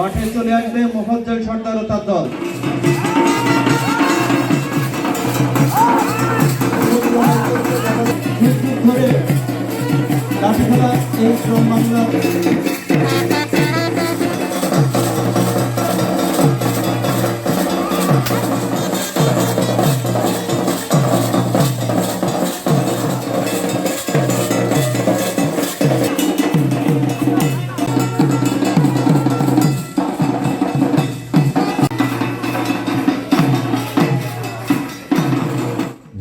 মাঠে চলে আসবে মোফাজ্জল সর্দার ও তার দল। ধরে এই শ্রম বাংলা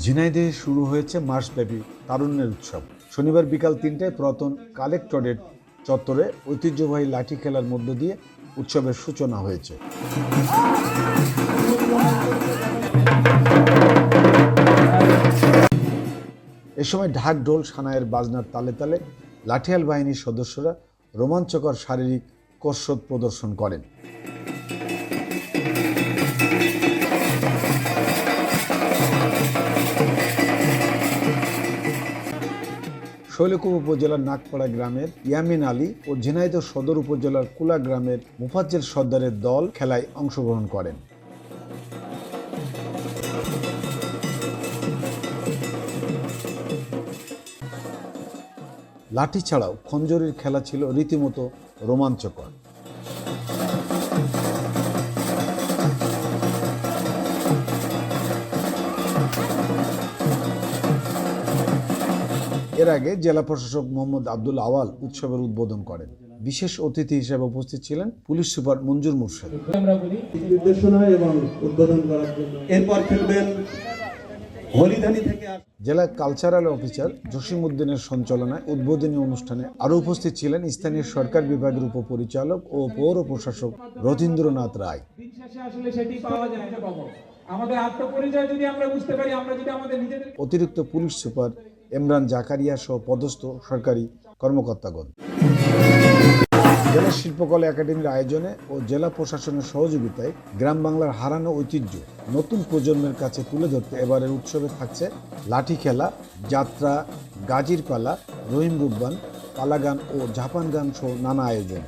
ঝিনাইদহে শুরু হয়েছে মাসব্যাপী তারুণ্যের উৎসব। শনিবার বিকাল তিনটায় পুরাতন কালেক্টরেট চত্বরে ঐতিহ্যবাহী লাঠি খেলার মধ্য দিয়ে উৎসবের সূচনা হয়েছে। এ সময় ঢাক ঢোল সানায়ের বাজনার তালে তালে লাঠিয়াল বাহিনীর সদস্যরা রোমাঞ্চকর শারীরিক কসরত প্রদর্শন করেন। শৈলকুপ উপজেলার নাগপাড়া গ্রামের ইয়ামিন আলী ও ঝিনাইদ সদর উপজেলার কুলা গ্রামের মুফাজ্জেল সর্দারের দল খেলায় অংশগ্রহণ করেন। লাঠি ছাড়াও খঞ্জরির খেলা ছিল রীতিমতো রোমাঞ্চকর। এর আগে জেলা প্রশাসক মোহাম্মদ আব্দুল আওয়াল উৎসবের উদ্বোধন করেন। বিশেষ অতিথি হিসেবে উপস্থিত ছিলেন পুলিশ সুপার মঞ্জুর মুর্শেদ। নির্দেশনা এবং উদ্বোধন করার জন্য এরপর খেলবেন হলিধানি থেকে আস- জেলা কালচারাল অফিসার জসিম উদ্দিনের সঞ্চালনায় উদ্বোধনী অনুষ্ঠানে আরও উপস্থিত ছিলেন স্থানীয় সরকার বিভাগের উপপরিচালক ও পৌর প্রশাসক রথীন্দ্রনাথ রায়। দিন শেষে আসলে সেটি পাওয়া যায় না পাবো। আমাদের আত্মপরিচয় যদি আমরা বুঝতে পারি আমরা যদি আমাদের নিজেদের অতিরিক্ত পুলিশ সুপার এমরান জাকারিয়া সহ পদস্থ সরকারি কর্মকর্তাগণ। জেলা শিল্পকলা একাডেমির আয়োজনে ও জেলা প্রশাসনের সহযোগিতায় গ্রাম বাংলার হারানো ঐতিহ্য নতুন প্রজন্মের কাছে তুলে ধরতে এবারের উৎসবে থাকছে লাঠি খেলা, যাত্রা, গাজির পালা, রহিম রুব্বান পালাগান ও জাপান গান সহ নানা আয়োজন।